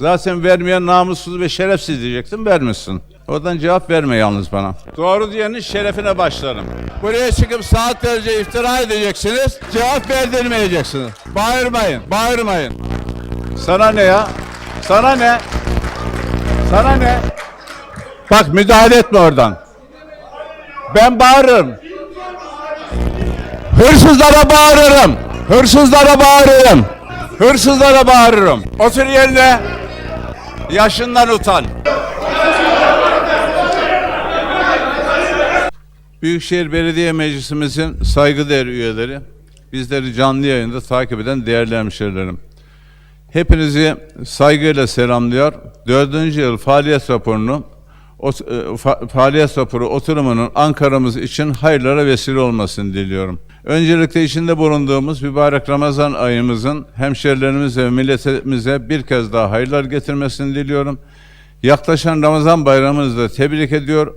Zaten vermeyen namussuz ve şerefsiz diyecektim, vermişsin. Oradan cevap verme yalnız bana. Doğru diyenin şerefine başlarım. Buraya çıkıp saatlerce iftira edeceksiniz, cevap verdirmeyeceksiniz. Bağırmayın, bağırmayın. Sana ne ya? Sana ne? Sana ne? Bak müdahale etme oradan. Ben bağırırım. Hırsızlara bağırırım. Hırsızlara bağırırım. Hırsızlara bağırırım. Otur yerine. Yaşından utan. Büyükşehir Belediye Meclisimizin saygıdeğer üyeleri, bizleri canlı yayında takip eden değerli hemşerilerim. Hepinizi saygıyla selamlıyor. Dördüncü yıl faaliyet raporunu, o, e, fa- faaliyet raporu oturumunun Ankara'mız için hayırlara vesile olmasını diliyorum. Öncelikle içinde bulunduğumuz mübarek Ramazan ayımızın hemşerilerimize ve milletimize bir kez daha hayırlar getirmesini diliyorum. Yaklaşan Ramazan bayramınızı da tebrik ediyor.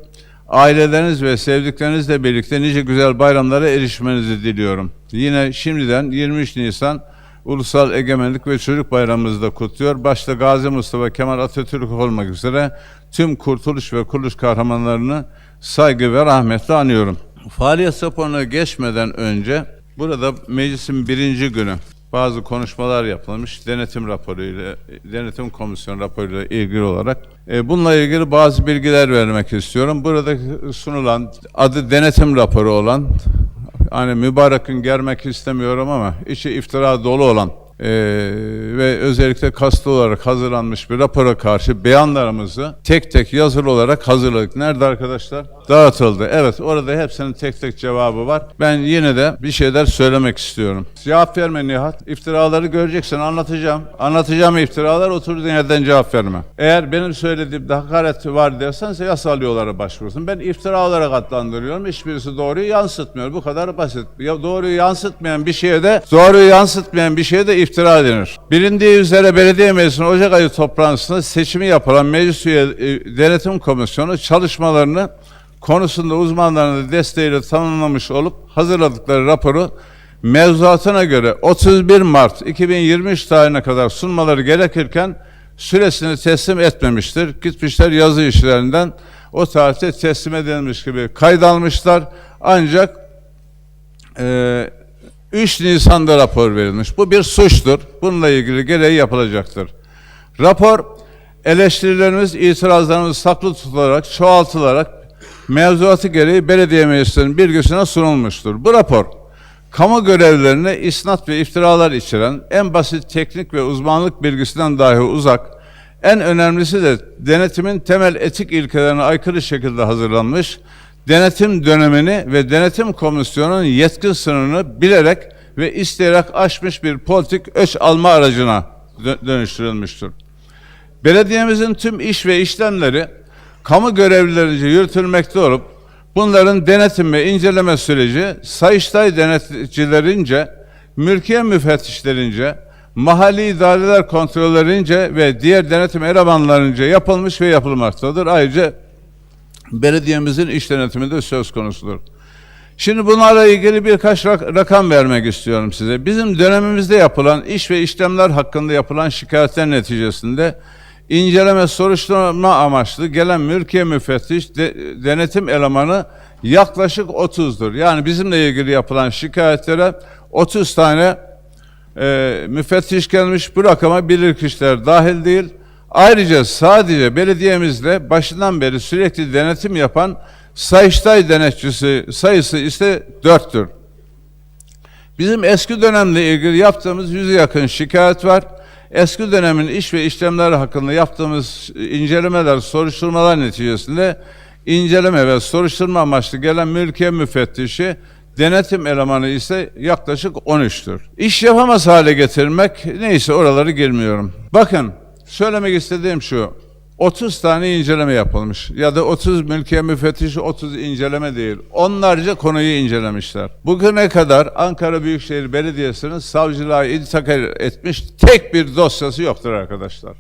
Aileleriniz ve sevdiklerinizle birlikte nice güzel bayramlara erişmenizi diliyorum. Yine şimdiden 23 Nisan Ulusal Egemenlik ve Çocuk Bayramımızı da kutluyor. Başta Gazi Mustafa Kemal Atatürk olmak üzere tüm kurtuluş ve kuruluş kahramanlarını saygı ve rahmetle anıyorum. Faaliyet raporuna geçmeden önce burada meclisin birinci günü bazı konuşmalar yapılmış denetim raporuyla, denetim komisyon raporuyla ilgili olarak. E, bununla ilgili bazı bilgiler vermek istiyorum. Burada sunulan adı denetim raporu olan hani mübarekün germek istemiyorum ama içi iftira dolu olan eee, ve özellikle kastı olarak hazırlanmış bir rapora karşı beyanlarımızı tek tek yazılı olarak hazırladık. Nerede arkadaşlar? Dağıtıldı. Evet orada hepsinin tek tek cevabı var. Ben yine de bir şeyler söylemek istiyorum. Cevap verme Nihat. İftiraları göreceksin anlatacağım. Anlatacağım iftiralar oturduğun yerden cevap verme. Eğer benim söylediğimde hakaret var dersen yasal yollara başvurursun. Ben iftira olarak adlandırıyorum. Hiçbirisi doğruyu yansıtmıyor. Bu kadar basit. Ya doğruyu yansıtmayan bir şeye de doğruyu yansıtmayan bir şeye de iftira denir. Bilindiği üzere belediye meclisinin Ocak ayı toplantısında seçimi yapılan meclis üye e, denetim komisyonu çalışmalarını konusunda uzmanların da desteğiyle tanımlamış olup hazırladıkları raporu mevzuatına göre 31 Mart 2023 tarihine kadar sunmaları gerekirken süresini teslim etmemiştir. Gitmişler yazı işlerinden o tarihte teslim edilmiş gibi kaydalmışlar. Ancak e, 3 Nisan'da rapor verilmiş. Bu bir suçtur. Bununla ilgili gereği yapılacaktır. Rapor eleştirilerimiz, itirazlarımız saklı tutularak, çoğaltılarak mevzuatı gereği belediye meclislerinin bilgisine sunulmuştur. Bu rapor kamu görevlilerine isnat ve iftiralar içeren en basit teknik ve uzmanlık bilgisinden dahi uzak, en önemlisi de denetimin temel etik ilkelerine aykırı şekilde hazırlanmış, denetim dönemini ve denetim komisyonunun yetkin sınırını bilerek ve isteyerek aşmış bir politik öç alma aracına dö- dönüştürülmüştür. Belediyemizin tüm iş ve işlemleri kamu görevlilerince yürütülmekte olup bunların denetim ve inceleme süreci Sayıştay denetçilerince, mülkiye müfettişlerince, mahalli idareler kontrollerince ve diğer denetim elemanlarınca yapılmış ve yapılmaktadır. Ayrıca belediyemizin iş denetimi de söz konusudur. Şimdi bunlarla ilgili birkaç rak- rakam vermek istiyorum size. Bizim dönemimizde yapılan iş ve işlemler hakkında yapılan şikayetler neticesinde inceleme soruşturma amaçlı gelen mülkiye müfettiş de- denetim elemanı yaklaşık 30'dur. Yani bizimle ilgili yapılan şikayetlere 30 tane e, müfettiş gelmiş bu rakama bilirkişiler dahil değil. Ayrıca sadece belediyemizde başından beri sürekli denetim yapan Sayıştay denetçisi sayısı ise dörttür. Bizim eski dönemle ilgili yaptığımız yüze yakın şikayet var. Eski dönemin iş ve işlemleri hakkında yaptığımız incelemeler, soruşturmalar neticesinde inceleme ve soruşturma amaçlı gelen mülkiye müfettişi denetim elemanı ise yaklaşık 13'tür. İş yapamaz hale getirmek neyse oraları girmiyorum. Bakın söylemek istediğim şu. 30 tane inceleme yapılmış ya da 30 mülkiye müfettişi 30 inceleme değil. Onlarca konuyu incelemişler. Bugüne kadar Ankara Büyükşehir Belediyesi'nin savcılığa intikal etmiş tek bir dosyası yoktur arkadaşlar.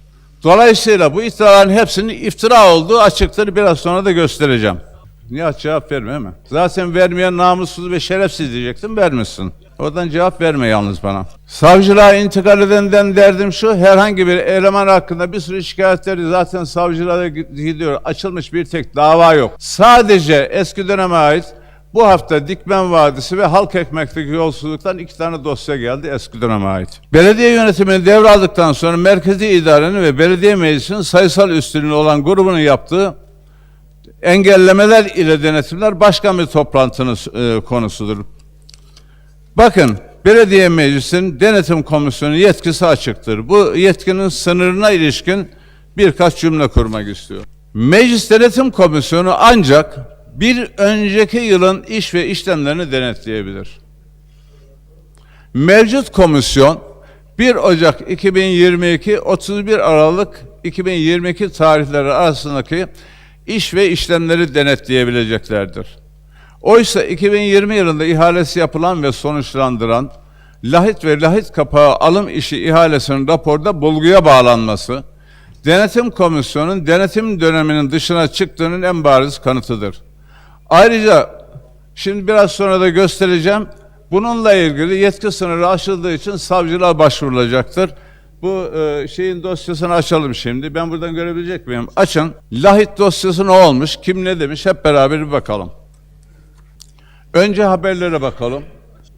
Dolayısıyla bu iddiaların hepsinin iftira olduğu açıktır. Biraz sonra da göstereceğim. Nihat cevap verme mi? Zaten vermeyen namussuz ve şerefsiz diyecektim, vermişsin. Oradan cevap verme yalnız bana. Savcılığa intikal edenden derdim şu, herhangi bir eleman hakkında bir sürü şikayetleri zaten savcılığa gidiyor. Açılmış bir tek dava yok. Sadece eski döneme ait bu hafta Dikmen Vadisi ve Halk Ekmek'teki yolsuzluktan iki tane dosya geldi eski döneme ait. Belediye yönetimini devraldıktan sonra merkezi idarenin ve belediye meclisinin sayısal üstünlüğü olan grubunun yaptığı engellemeler ile denetimler başka bir toplantının e, konusudur. Bakın, belediye meclisinin denetim komisyonu yetkisi açıktır. Bu yetkinin sınırına ilişkin birkaç cümle kurmak istiyorum. Meclis Denetim Komisyonu ancak bir önceki yılın iş ve işlemlerini denetleyebilir. Mevcut komisyon 1 Ocak 2022 31 Aralık 2022 tarihleri arasındaki iş ve işlemleri denetleyebileceklerdir. Oysa 2020 yılında ihalesi yapılan ve sonuçlandıran lahit ve lahit kapağı alım işi ihalesinin raporda bulguya bağlanması, denetim komisyonunun denetim döneminin dışına çıktığının en bariz kanıtıdır. Ayrıca şimdi biraz sonra da göstereceğim. Bununla ilgili yetki sınırı aşıldığı için savcılığa başvurulacaktır. Bu e, şeyin dosyasını açalım şimdi. Ben buradan görebilecek miyim? Açın. Lahit dosyası ne olmuş? Kim ne demiş? Hep beraber bir bakalım. Önce haberlere bakalım.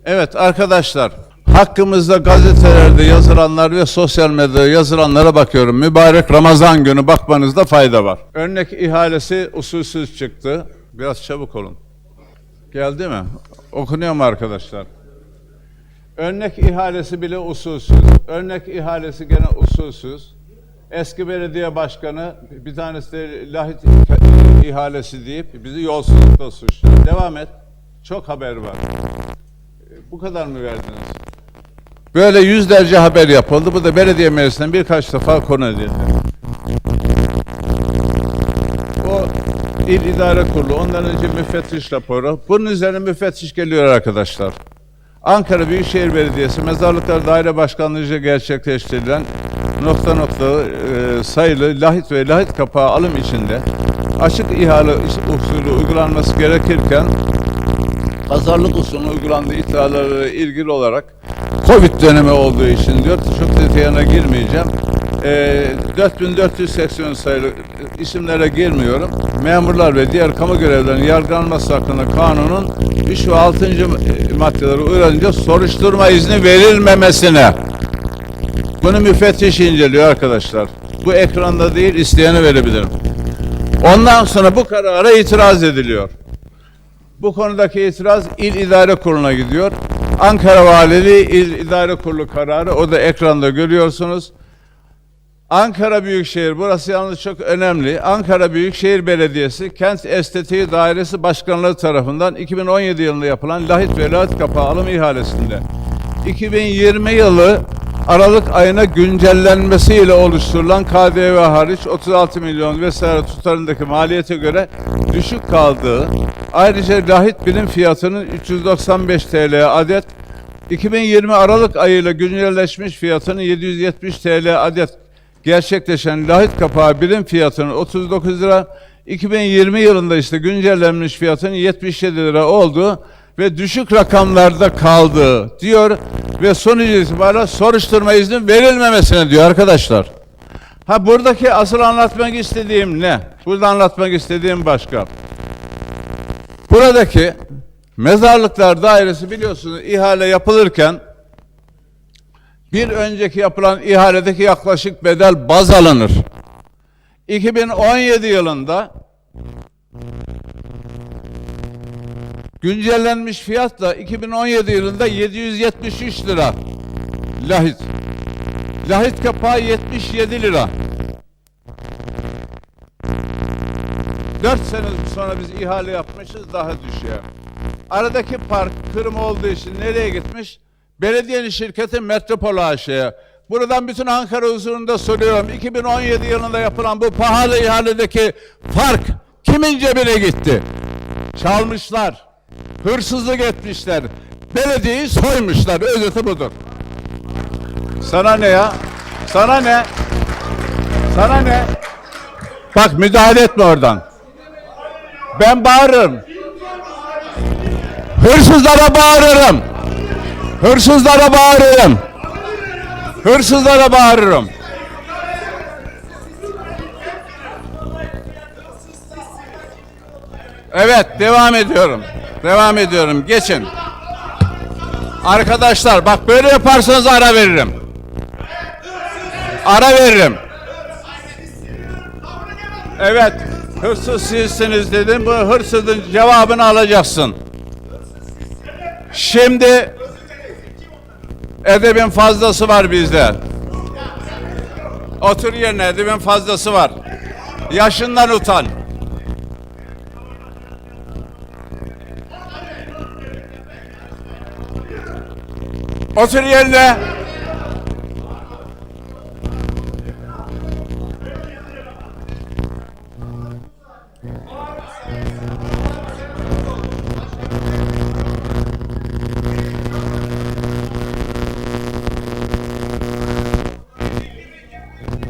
Evet arkadaşlar, hakkımızda gazetelerde yazılanlar ve sosyal medyada yazılanlara bakıyorum. Mübarek Ramazan günü bakmanızda fayda var. Örnek ihalesi usulsüz çıktı. Biraz çabuk olun. Geldi mi? Okunuyor mu arkadaşlar? Örnek ihalesi bile usulsüz. Örnek ihalesi gene usulsüz. Eski belediye başkanı bir tanesi de lahit ihalesi deyip bizi yolsuzlukla suçluyor. Devam et. Çok haber var. Bu kadar mı verdiniz? Böyle yüzlerce haber yapıldı. Bu da belediye meclisinden birkaç defa konu edildi. O İl İdare Kurulu, ondan önce müfettiş raporu. Bunun üzerine müfettiş geliyor arkadaşlar. Ankara Büyükşehir Belediyesi Mezarlıklar Daire Başkanlığı'nca gerçekleştirilen nokta nokta e, sayılı lahit ve lahit kapağı alım içinde açık ihale usulü uygulanması gerekirken pazarlık usulü uygulandığı iddialarıyla ilgili olarak Covid dönemi olduğu için diyor çok detayına girmeyeceğim. E, 4480 sayılı isimlere girmiyorum. Memurlar ve diğer kamu görevlilerinin yargılanması hakkında kanunun 3 ve 6. maddeleri uyarınca soruşturma izni verilmemesine. Bunu müfettiş inceliyor arkadaşlar. Bu ekranda değil isteyene verebilirim. Ondan sonra bu karara itiraz ediliyor. Bu konudaki itiraz İl İdare Kurulu'na gidiyor. Ankara Valiliği İl İdare Kurulu kararı o da ekranda görüyorsunuz. Ankara Büyükşehir, burası yalnız çok önemli. Ankara Büyükşehir Belediyesi Kent Estetiği Dairesi Başkanlığı tarafından 2017 yılında yapılan lahit ve lahit kapağı alım ihalesinde 2020 yılı Aralık ayına güncellenmesiyle oluşturulan KDV hariç 36 milyon vesaire tutarındaki maliyete göre düşük kaldığı, ayrıca lahit birim fiyatının 395 TL adet, 2020 Aralık ayıyla güncelleşmiş fiyatının 770 TL adet gerçekleşen lahit kapağı birim fiyatının 39 lira, 2020 yılında işte güncellenmiş fiyatının 77 lira olduğu ve düşük rakamlarda kaldığı diyor ve sonuç itibariyle soruşturma izni verilmemesine diyor arkadaşlar. Ha buradaki asıl anlatmak istediğim ne? Burada anlatmak istediğim başka. Buradaki mezarlıklar dairesi biliyorsunuz ihale yapılırken bir önceki yapılan ihaledeki yaklaşık bedel baz alınır. 2017 yılında güncellenmiş fiyat da 2017 yılında 773 lira lahit. Lahit kapağı 77 lira. 4 sene sonra biz ihale yapmışız daha düşüyor. Aradaki fark kırım olduğu için nereye gitmiş? Belediyenin şirketi Metropol AŞ'ye. Buradan bütün Ankara huzurunda soruyorum. 2017 yılında yapılan bu pahalı ihaledeki fark kimin cebine gitti? Çalmışlar. Hırsızlık etmişler. Belediyeyi soymuşlar. Özeti budur. Sana ne ya? Sana ne? Sana ne? Bak müdahale etme oradan. Ben bağırırım. Hırsızlara bağırırım. Hırsızlara bağırırım. Hırsızlara bağırırım. Evet, devam ediyorum. Devam ediyorum. Geçin. Arkadaşlar bak böyle yaparsanız ara veririm. Ara veririm. Evet, hırsız sizsiniz dedim. Bu hırsızın cevabını alacaksın. Şimdi edebin fazlası var bizde. Otur yerine edebin fazlası var. Yaşından utan. Otur yerine.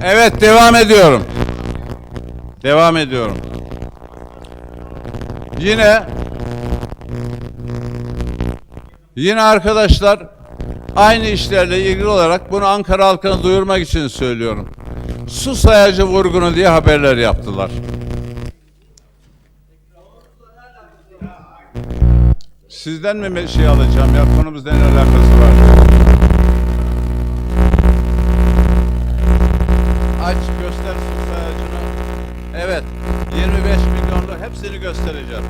Evet devam ediyorum. Devam ediyorum. Yine yine arkadaşlar aynı işlerle ilgili olarak bunu Ankara halkına duyurmak için söylüyorum. Su sayacı vurgunu diye haberler yaptılar. Sizden mi şey alacağım ya konumuzda ne alakası var? Hepsini göstereceğim.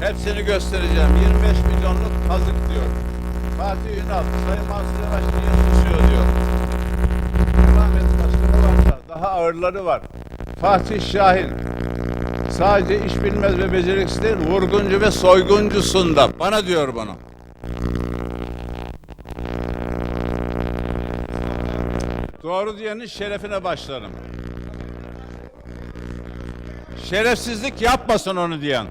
Hepsini göstereceğim. 25 milyonluk kazık diyor. Fatih Ünal, Sayın Mansur Yavaş susuyor diyor. Devam et başka ne varsa. Daha ağırları var. Fatih Şahin. Sadece iş bilmez ve beceriksiz değil, vurguncu ve soyguncusun da. Bana diyor bunu. Doğru diyenin şerefine başlarım. Şerefsizlik yapmasın onu diyen.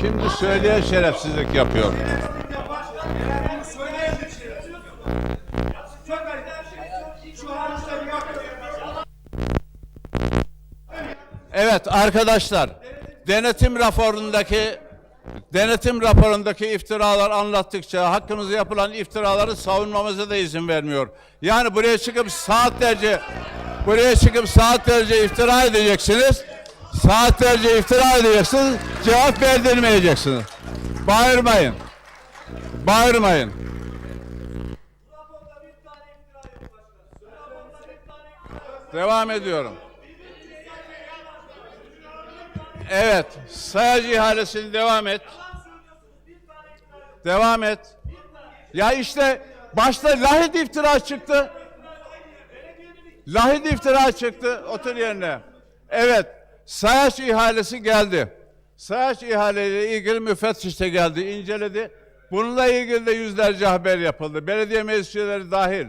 Şimdi söyleyen şerefsizlik yapıyor. Evet arkadaşlar, denetim raporundaki denetim raporundaki iftiralar anlattıkça hakkımızda yapılan iftiraları savunmamıza da izin vermiyor. Yani buraya çıkıp saatlerce buraya çıkıp saatlerce iftira edeceksiniz. Saatlerce iftira edeceksiniz. Cevap verdirmeyeceksiniz. Bağırmayın. Bağırmayın. Devam ediyorum. Evet, sayacı ihalesini devam et. Devam et. Ya işte başta lahit iftira çıktı. Lahit iftira çıktı. Otur yerine. Evet, sayaç ihalesi geldi. Sayaç ihaleyle ilgili müfettiş de geldi, inceledi. Bununla ilgili de yüzlerce haber yapıldı. Belediye meclisleri dahil.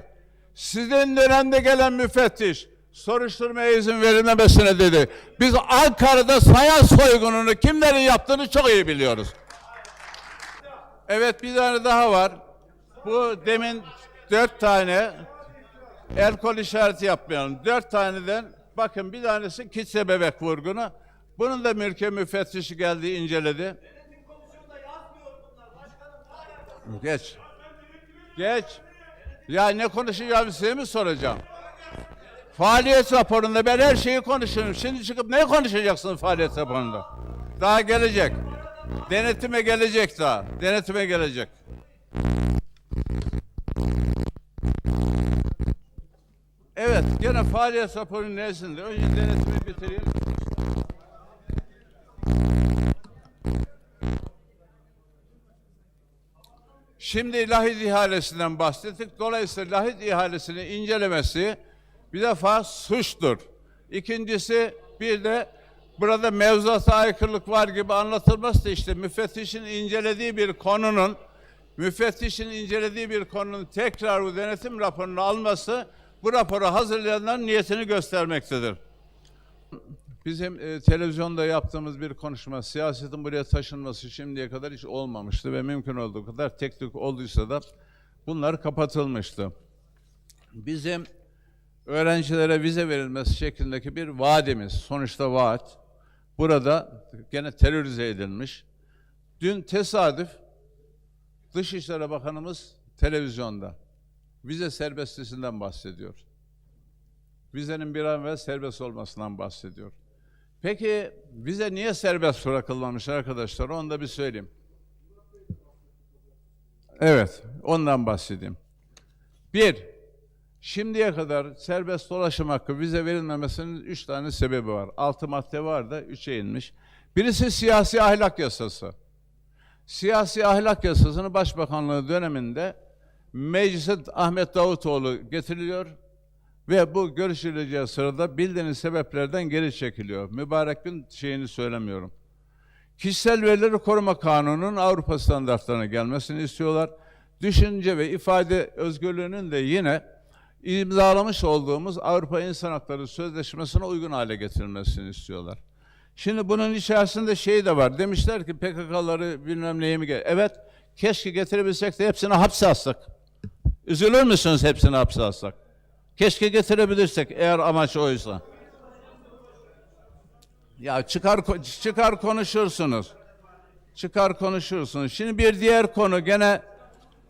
Sizin dönemde gelen müfettiş soruşturmaya izin verilmemesine dedi. Biz Ankara'da sayan soygununu kimlerin yaptığını çok iyi biliyoruz. Evet bir tane daha var. Bu demin dört tane el kol işareti yapmayalım. Dört taneden bakın bir tanesi kitse bebek vurgunu. Bunun da mülke müfettişi geldi inceledi. Geç. Geç. Ya ne konuşacağımı size mi soracağım? Faaliyet raporunda ben her şeyi konuşurum. Şimdi çıkıp ne konuşacaksınız faaliyet raporunda? Daha gelecek. Denetime gelecek daha. Denetime gelecek. Evet, gene faaliyet raporunun neresinde? Önce denetimi bitireyim. Şimdi lahit ihalesinden bahsettik. Dolayısıyla lahit ihalesini incelemesi bir defa suçtur. İkincisi bir de burada mevzuata aykırılık var gibi anlatılması da işte müfettişin incelediği bir konunun müfettişin incelediği bir konunun tekrar bu denetim raporunu alması bu raporu hazırlayanların niyetini göstermektedir. Bizim e, televizyonda yaptığımız bir konuşma, siyasetin buraya taşınması şimdiye kadar hiç olmamıştı ve mümkün olduğu kadar teknik olduysa da bunlar kapatılmıştı. Bizim öğrencilere vize verilmesi şeklindeki bir vaadimiz. Sonuçta vaat. Burada gene terörize edilmiş. Dün tesadüf Dışişleri Bakanımız televizyonda vize serbestisinden bahsediyor. Vizenin bir an evvel serbest olmasından bahsediyor. Peki vize niye serbest bırakılmamış arkadaşlar? Onu da bir söyleyeyim. Evet, ondan bahsedeyim. Bir, şimdiye kadar serbest dolaşım hakkı vize verilmemesinin üç tane sebebi var. Altı madde var da üçe inmiş. Birisi siyasi ahlak yasası. Siyasi ahlak yasasını Başbakanlığı döneminde meclise Ahmet Davutoğlu getiriliyor ve bu görüşüleceği sırada bildiğiniz sebeplerden geri çekiliyor. Mübarek gün şeyini söylemiyorum. Kişisel verileri koruma kanununun Avrupa standartlarına gelmesini istiyorlar. Düşünce ve ifade özgürlüğünün de yine imzalamış olduğumuz Avrupa İnsan Hakları Sözleşmesi'ne uygun hale getirilmesini istiyorlar. Şimdi bunun içerisinde şey de var. Demişler ki PKK'ları bilmem neye mi gel. Evet, keşke getirebilsek de hepsini hapse atsak. Üzülür müsünüz hepsini hapse atsak? Keşke getirebilirsek eğer amaç oysa. Ya çıkar çıkar konuşursunuz. Çıkar konuşursunuz. Şimdi bir diğer konu gene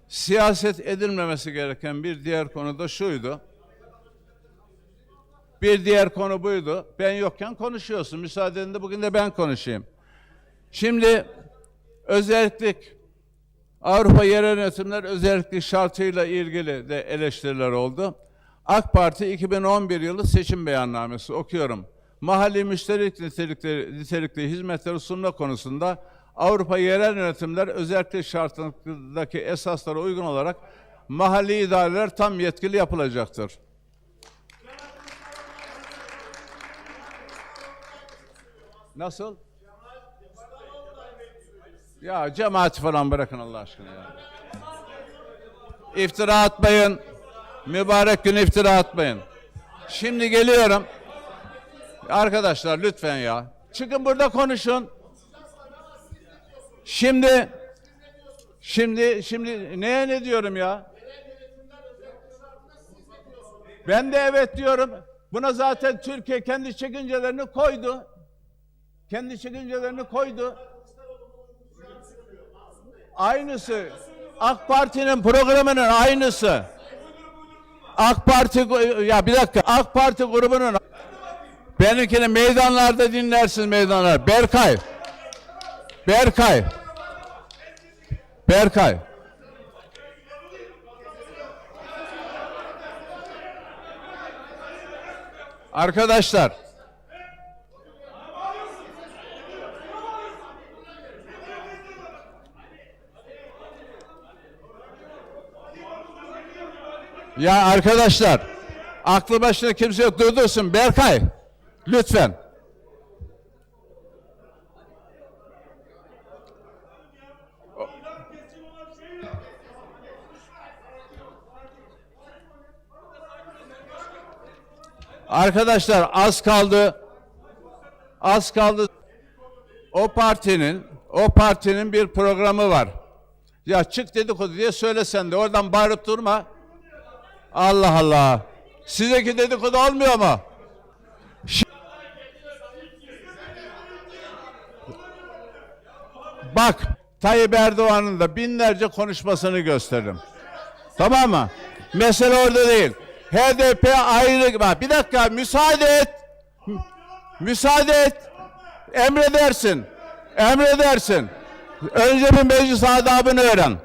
siyaset edilmemesi gereken bir diğer konu da şuydu. Bir diğer konu buydu. Ben yokken konuşuyorsun. Müsaadenle bugün de ben konuşayım. Şimdi özellik Avrupa yerel yönetimler özellik şartıyla ilgili de eleştiriler oldu. AK Parti 2011 yılı seçim beyannamesi okuyorum. Mahalli müşterik nitelikli, nitelikli hizmetleri sunma konusunda Avrupa yerel yönetimler özellik şartındaki esaslara uygun olarak mahalli idareler tam yetkili yapılacaktır. Nasıl? Ya cemaati falan bırakın Allah aşkına ya. İftira atmayın. Mübarek gün iftira atmayın. Şimdi geliyorum. Arkadaşlar lütfen ya. Çıkın burada konuşun. Şimdi şimdi şimdi neye ne diyorum ya? Ben de evet diyorum. Buna zaten Türkiye kendi çekincelerini koydu. Kendi çekincelerini koydu. Aynısı. AK Parti'nin programının aynısı. AK Parti ya bir dakika. AK Parti grubunun benimkini meydanlarda dinlersiniz meydanlar. Berkay. Berkay. Berkay. Arkadaşlar Ya arkadaşlar, aklı başında kimse yok durdursun. Berkay, lütfen. Arkadaşlar az kaldı. Az kaldı. O partinin, o partinin bir programı var. Ya çık dedikodu diye söylesen de oradan bağırıp durma. Allah Allah. Sizdeki dedikodu olmuyor mu? Bak Tayyip Erdoğan'ın da binlerce konuşmasını gösteririm. Tamam mı? Mesele orada değil. HDP ayrı... Bir dakika müsaade et. Mü- Müsaade et. Emredersin. Emredersin. Önce bir meclis adabını öğren.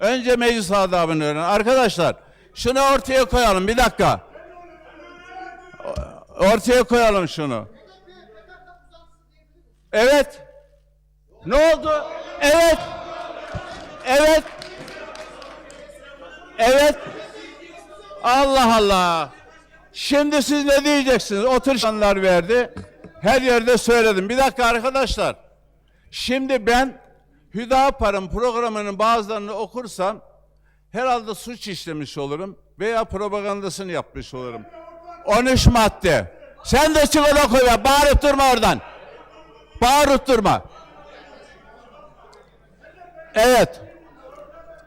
Önce meclis adabını öğren. Arkadaşlar şunu ortaya koyalım bir dakika. Ortaya koyalım şunu. Evet. Ne oldu? Evet. Evet. Evet. Allah Allah. Şimdi siz ne diyeceksiniz? Otur şanlar verdi. Her yerde söyledim. Bir dakika arkadaşlar. Şimdi ben Hüdapar'ın programının bazılarını okursam herhalde suç işlemiş olurum veya propagandasını yapmış olurum. 13 madde. Sen de çık ona koy ya. Bağırıp durma oradan. Bağırıp durma. Evet.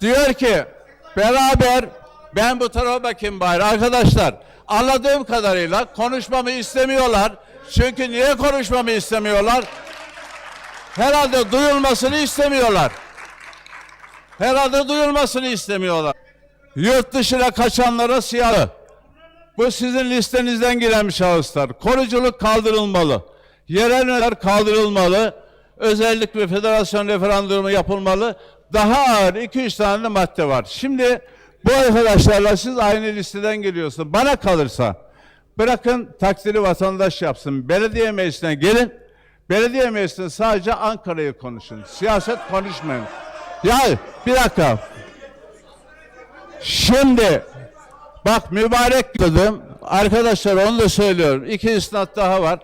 Diyor ki beraber Ben bu tarafa bakayım bari arkadaşlar. Anladığım kadarıyla konuşmamı istemiyorlar. Çünkü niye konuşmamı istemiyorlar? Herhalde duyulmasını istemiyorlar. Herhalde duyulmasını istemiyorlar. Yurt dışına kaçanlara siyahı. Bu sizin listenizden giren şahıslar. Koruculuk kaldırılmalı. Yerel yönetimler kaldırılmalı. Özellikle federasyon referandumu yapılmalı. Daha ağır 2-3 tane de madde var. Şimdi bu arkadaşlarla siz aynı listeden geliyorsunuz. Bana kalırsa bırakın takdiri vatandaş yapsın. Belediye meclisine gelin. Belediye meclisinde sadece Ankara'yı konuşun. Siyaset konuşmayın. Ya bir dakika. Şimdi bak mübarek dedim. Arkadaşlar onu da söylüyorum. İki isnat daha var.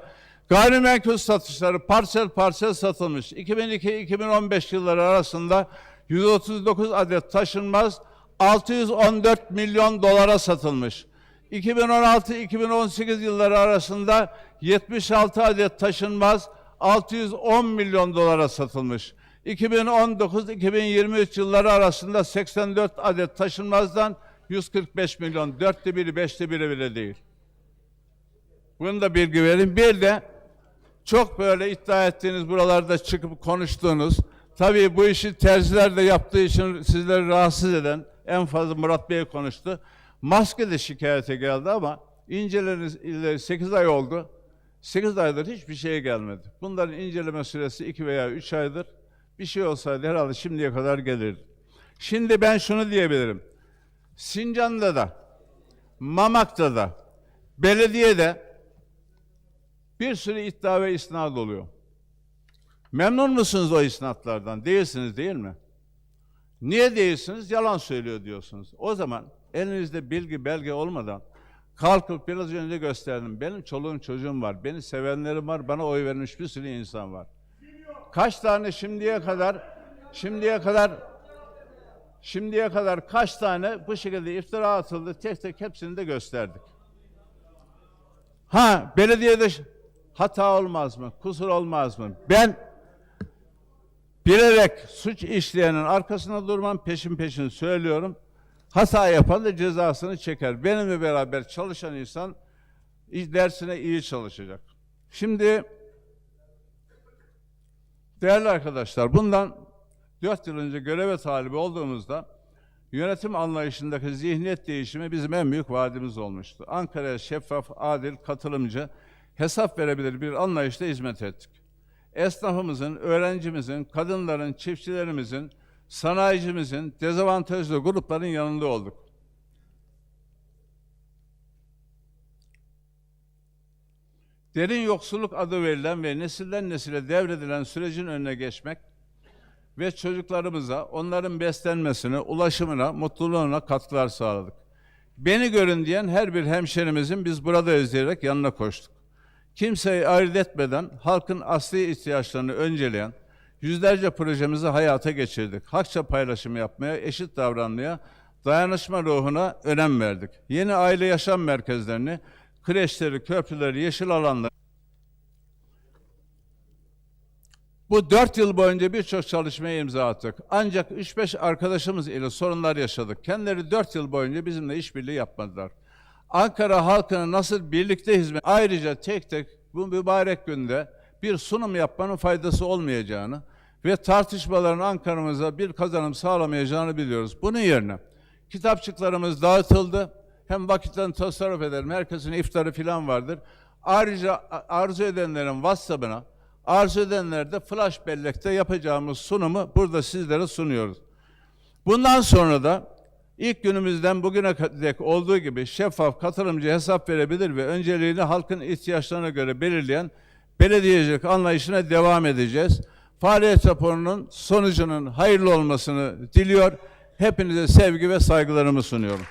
Gayrimenkul satışları parsel parsel satılmış. 2002-2015 yılları arasında 139 adet taşınmaz 614 milyon dolara satılmış. 2016-2018 yılları arasında 76 adet taşınmaz 610 milyon dolara satılmış. 2019-2023 yılları arasında 84 adet taşınmazdan 145 milyon, dörtte biri, beşte biri bile değil. Bunu da bilgi verin. Bir de çok böyle iddia ettiğiniz buralarda çıkıp konuştuğunuz, tabii bu işi terziler de yaptığı için sizleri rahatsız eden en fazla Murat Bey konuştu. Maske de şikayete geldi ama inceleriniz 8 ay oldu. 8 aydır hiçbir şey gelmedi. Bunların inceleme süresi 2 veya 3 aydır. Bir şey olsaydı herhalde şimdiye kadar gelirdi. Şimdi ben şunu diyebilirim. Sincan'da da, Mamak'ta da, belediyede bir sürü iddia ve isnat oluyor. Memnun musunuz o isnatlardan? Değilsiniz değil mi? Niye değilsiniz? Yalan söylüyor diyorsunuz. O zaman elinizde bilgi, belge olmadan kalkıp biraz önce gösterdim. Benim çoluğum çocuğum var, beni sevenlerim var, bana oy vermiş bir sürü insan var. Kaç tane şimdiye kadar, şimdiye kadar, şimdiye kadar kaç tane bu şekilde iftira atıldı, tek tek hepsini de gösterdik. Ha, belediyede hata olmaz mı, kusur olmaz mı? Ben bilerek suç işleyenin arkasında durmam, peşin peşin söylüyorum. Hata yapan da cezasını çeker. Benimle beraber çalışan insan dersine iyi çalışacak. Şimdi değerli arkadaşlar bundan dört yıl önce göreve talibi olduğumuzda yönetim anlayışındaki zihniyet değişimi bizim en büyük vaadimiz olmuştu. Ankara'ya şeffaf, adil, katılımcı, hesap verebilir bir anlayışla hizmet ettik. Esnafımızın, öğrencimizin, kadınların, çiftçilerimizin, sanayicimizin, dezavantajlı grupların yanında olduk. Derin yoksulluk adı verilen ve nesilden nesile devredilen sürecin önüne geçmek ve çocuklarımıza onların beslenmesine, ulaşımına, mutluluğuna katkılar sağladık. Beni görün diyen her bir hemşerimizin biz burada özleyerek yanına koştuk. Kimseyi ayırt etmeden halkın asli ihtiyaçlarını önceleyen yüzlerce projemizi hayata geçirdik. Hakça paylaşım yapmaya, eşit davranmaya, dayanışma ruhuna önem verdik. Yeni aile yaşam merkezlerini, kreşleri, köprüleri, yeşil alanları Bu dört yıl boyunca birçok çalışmaya imza attık. Ancak 3-5 arkadaşımız ile sorunlar yaşadık. Kendileri dört yıl boyunca bizimle işbirliği yapmadılar. Ankara halkına nasıl birlikte hizmet... Ayrıca tek tek bu mübarek günde bir sunum yapmanın faydası olmayacağını ve tartışmaların Ankara'mıza bir kazanım sağlamayacağını biliyoruz. Bunun yerine kitapçıklarımız dağıtıldı. Hem vakitten tasarruf edelim. Herkesin iftarı falan vardır. Ayrıca arzu edenlerin WhatsApp'ına arzu edenler de flash bellekte yapacağımız sunumu burada sizlere sunuyoruz. Bundan sonra da ilk günümüzden bugüne dek olduğu gibi şeffaf, katılımcı hesap verebilir ve önceliğini halkın ihtiyaçlarına göre belirleyen belediyecilik anlayışına devam edeceğiz. Faaliyet raporunun sonucunun hayırlı olmasını diliyor. Hepinize sevgi ve saygılarımı sunuyorum.